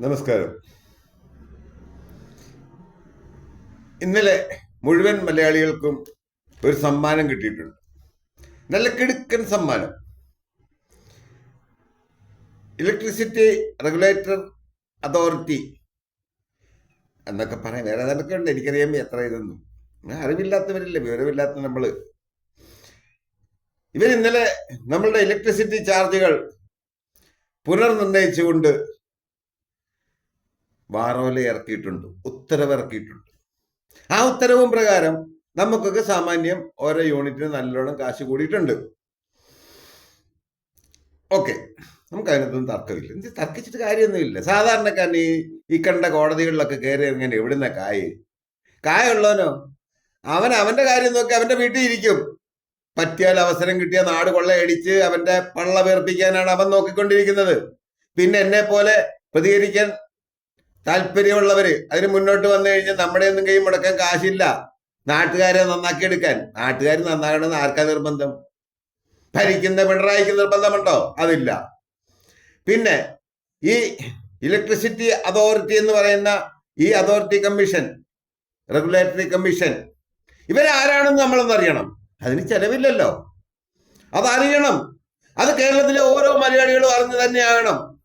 നമസ്കാരം. ഇന്നലെ മുഴുവൻ മലയാളികൾക്കും ഒരു സമ്മാനം കിട്ടിയിട്ടുണ്ട്. നല്ല കിടുക്കൻ സമ്മാനം. ഇലക്ട്രിസിറ്റി റെഗുലേറ്റർ അതോറിറ്റി എന്നൊക്കെ പറയാം. വേറെ ഏതൊക്കെ ഉണ്ട്? എനിക്കറിയാൻ എത്ര ഇതൊന്നും. അറിവില്ലാത്തവരില്ല? വിവരമില്ലാത്ത നമ്മൾ ഇവർ ഇന്നലെ നമ്മളുടെ ഇലക്ട്രിസിറ്റി ചാർജുകൾ പുനർനിർണയിച്ചുകൊണ്ട് വാറോല ഇറക്കിയിട്ടുണ്ട് ഉത്തരവ് ഇറക്കിയിട്ടുണ്ട്. ആ ഉത്തരവും പ്രകാരം നമുക്കൊക്കെ സാമാന്യം ഓരോ യൂണിറ്റിന് നല്ലോണം കാശ് കൂടിയിട്ടുണ്ട്. ഓക്കെ നമുക്ക് അതിനകത്തൊന്നും തർക്കമില്ല. എന്ത് തർക്കിച്ചിട്ട് കാര്യമൊന്നുമില്ല. സാധാരണക്കാരൻ ഈ ഈ കണ്ട കോടതികളിലൊക്കെ കയറി ഇറങ്ങാൻ എവിടുന്ന കായ്? കായുള്ളവനോ അവൻ അവന്റെ കാര്യം നോക്കി അവന്റെ വീട്ടിൽ ഇരിക്കും. പറ്റിയാൽ അവസരം കിട്ടിയ നാട് കൊള്ളയടിച്ച് അവന്റെ പള്ള വേർപ്പിക്കാനാണ് അവൻ നോക്കിക്കൊണ്ടിരിക്കുന്നത്. പിന്നെ എന്നെ പോലെ പ്രതികരിക്കാൻ താല്പര്യമുള്ളവര് അതിന് മുന്നോട്ട് വന്നു കഴിഞ്ഞാൽ നമ്മുടെ ഒന്നും കൈ മുടക്കാൻ കാശില്ല. നാട്ടുകാരെ നന്നാക്കി എടുക്കാൻ. നാട്ടുകാർ നന്നാകണമെന്ന് ആർക്കാ നിർബന്ധം? ഭരിക്കുന്ന പിണറായിക്ക് നിർബന്ധമുണ്ടോ? അതില്ല. പിന്നെ ഈ ഇലക്ട്രിസിറ്റി അതോറിറ്റി എന്ന് പറയുന്ന ഈ അതോറിറ്റി കമ്മീഷൻ റെഗുലേറ്ററി കമ്മീഷൻ ഇവരാരാണെന്ന് നമ്മളൊന്ന് അറിയണം. അതിന് ചെലവില്ലല്ലോ. അതറിയണം. അത് കേരളത്തിലെ ഓരോ മലയാളികളും അറിഞ്ഞു തന്നെയാകണം.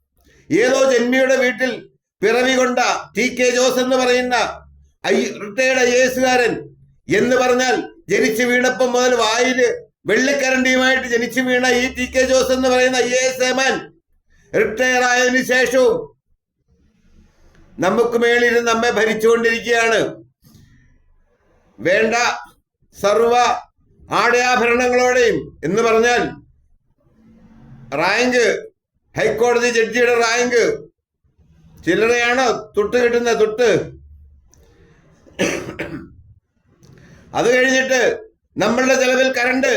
ഏതോ ജന്മിയുടെ വീട്ടിൽ പിറവി കൊണ്ട ടി കെ ജോസ് എന്ന് പറയുന്ന ഐ റിട്ടയർഡ് ഐ എസുകാരൻ എന്ന് പറഞ്ഞാൽ ജനിച്ചു വീണപ്പം മുതൽ വായിൽ വെള്ളിക്കരണ്ടിയുമായിട്ട് ജനിച്ചു വീണ ഈ ടി കെ ജോസ് എന്ന് പറയുന്ന ഐ എസ് ഏമാൻ റിട്ടയർ ആയതിനു ശേഷവും നമുക്ക് മേളിൽ നമ്മെ ഭരിച്ചുകൊണ്ടിരിക്കുകയാണ്. വേണ്ട സർവ ആടയാഭരണങ്ങളോടെയും എന്ന് പറഞ്ഞാൽ റാങ്ക് ഹൈക്കോടതി ജഡ്ജിയുടെ റാങ്ക് ചില്ലറയാണോ? തൊട്ട് കിട്ടുന്ന തൊട്ട്. അത് കഴിഞ്ഞിട്ട് നമ്മളുടെ ചെലവിൽ കറണ്ട്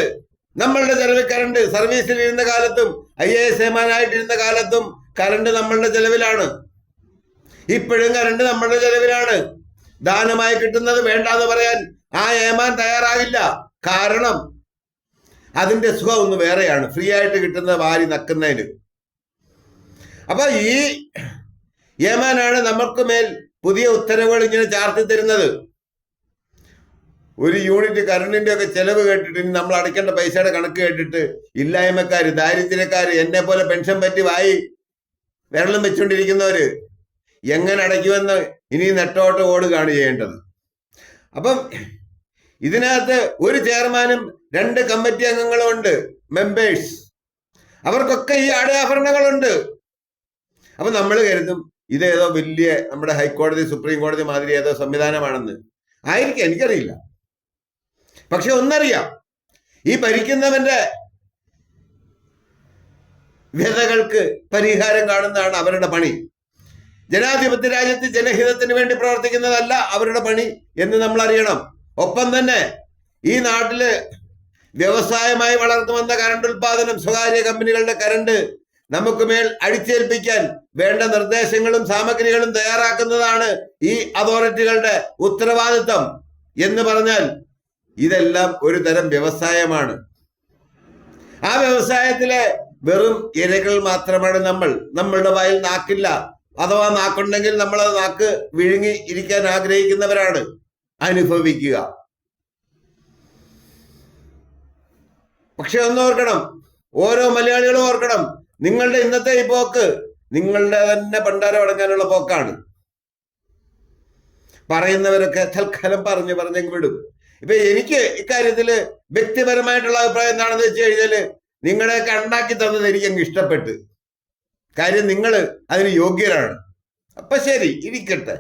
നമ്മളുടെ ചെലവിൽ കറണ്ട് സർവീസിൽ ഇരുന്ന കാലത്തും ഐ എ എസ് ഏമാനായിട്ടിരുന്ന കാലത്തും കറണ്ട് നമ്മളുടെ ചെലവിലാണ്. ഇപ്പോഴും കറണ്ട് നമ്മളുടെ ചെലവിലാണ്. ദാനമായി കിട്ടുന്നത് വേണ്ടാന്ന് പറയാൻ ആ ഏമാൻ തയ്യാറാകില്ല. കാരണം അതിന്റെ സുഖം ഒന്ന് വേറെയാണ്. ഫ്രീ ആയിട്ട് കിട്ടുന്ന വാരി നക്കുന്നതിന്. അപ്പൊ ഈ യേമാനാണ് നമുക്ക് മേൽ പുതിയ ഉത്തരവുകൾ ഇങ്ങനെ ചാർത്തി തരുന്നത്. ഒരു യൂണിറ്റ് കറണ്ടിന്റെ ഒക്കെ ചെലവ് കേട്ടിട്ട് ഇനി നമ്മൾ അടയ്ക്കേണ്ട പൈസയുടെ കണക്ക് കേട്ടിട്ട് ഇല്ലായ്മക്കാര് ദാരിദ്ര്യക്കാർ എന്നെ പോലെ പെൻഷൻ പറ്റി വായി വിരളം വെച്ചുകൊണ്ടിരിക്കുന്നവര് എങ്ങനെ അടയ്ക്കുമെന്ന് ഇനി നെട്ടോട്ട് ഓടുകയാണ് ചെയ്യേണ്ടത്. അപ്പം ഇതിനകത്ത് ഒരു ചെയർമാനും രണ്ട് കമ്മിറ്റി അംഗങ്ങളും ഉണ്ട് മെമ്പേഴ്സ് അവർക്കൊക്കെ ഈ ആടയാഭരണങ്ങളുണ്ട് അപ്പൊ നമ്മൾ കരുതും ഇതേതോ വലിയ നമ്മുടെ ഹൈക്കോടതി സുപ്രീം കോടതി മാതിരി ഏതോ സംവിധാനമാണെന്ന്. ആയിരിക്കും എനിക്കറിയില്ല. പക്ഷെ ഒന്നറിയാം. ഈ ഭരിക്കുന്നവന്റെ വ്യതകൾക്ക് പരിഹാരം കാണുന്നതാണ് അവരുടെ പണി. ജനാധിപത്യ രാജ്യത്ത് ജനഹിതത്തിന് വേണ്ടി പ്രവർത്തിക്കുന്നതല്ല അവരുടെ പണി എന്ന് നമ്മൾ അറിയണം ഒപ്പം തന്നെ ഈ നാട്ടിൽ വ്യവസായമായി വളർന്നു വന്ന കറണ്ട് ഉൽപാദനം സ്വകാര്യ കമ്പനികളുടെ കറണ്ട് നമുക്ക് മേൽ അടിച്ചേൽപ്പിക്കാൻ വേണ്ട നിർദ്ദേശങ്ങളും സാമഗ്രികളും തയ്യാറാക്കുന്നതാണ് ഈ അതോറിറ്റികളുടെ ഉത്തരവാദിത്വം എന്ന് പറഞ്ഞാൽ ഇതെല്ലാം ഒരു തരം വ്യവസായമാണ്. ആ വ്യവസായത്തിലെ വെറും ഇരകൾ മാത്രമാണ് നമ്മൾ. നമ്മളുടെ വായിൽ നാക്കില്ല. അഥവാ നാക്കുണ്ടെങ്കിൽ നമ്മൾ അത് നാക്ക് വിഴുങ്ങി ഇരിക്കാൻ ആഗ്രഹിക്കുന്നവരാണ്. അനുഭവിക്കുക. പക്ഷെ ഒന്ന് ഓർക്കണം. ഓരോ മലയാളികളും ഓർക്കണം. നിങ്ങളുടെ ഇന്നത്തെ ഈ പോക്ക് നിങ്ങളുടെ തന്നെ പണ്ടാരം അടങ്ങാനുള്ള പോക്കാണ്. പറയുന്നവരൊക്കെ തൽക്കാലം പറഞ്ഞു പറഞ്ഞെങ്കിൽ വിടും. ഇപ്പൊ എനിക്ക് ഇക്കാര്യത്തിൽ വ്യക്തിപരമായിട്ടുള്ള അഭിപ്രായം എന്താണെന്ന് വെച്ച് കഴിഞ്ഞാൽ നിങ്ങളെയൊക്കെ ഉണ്ടാക്കി തന്നത് എനിക്ക് അങ്ങ് ഇഷ്ടപ്പെട്ട്. കാര്യം നിങ്ങൾ അതിന് യോഗ്യരാണ്. അപ്പൊ ശരി ഇരിക്കട്ടെ.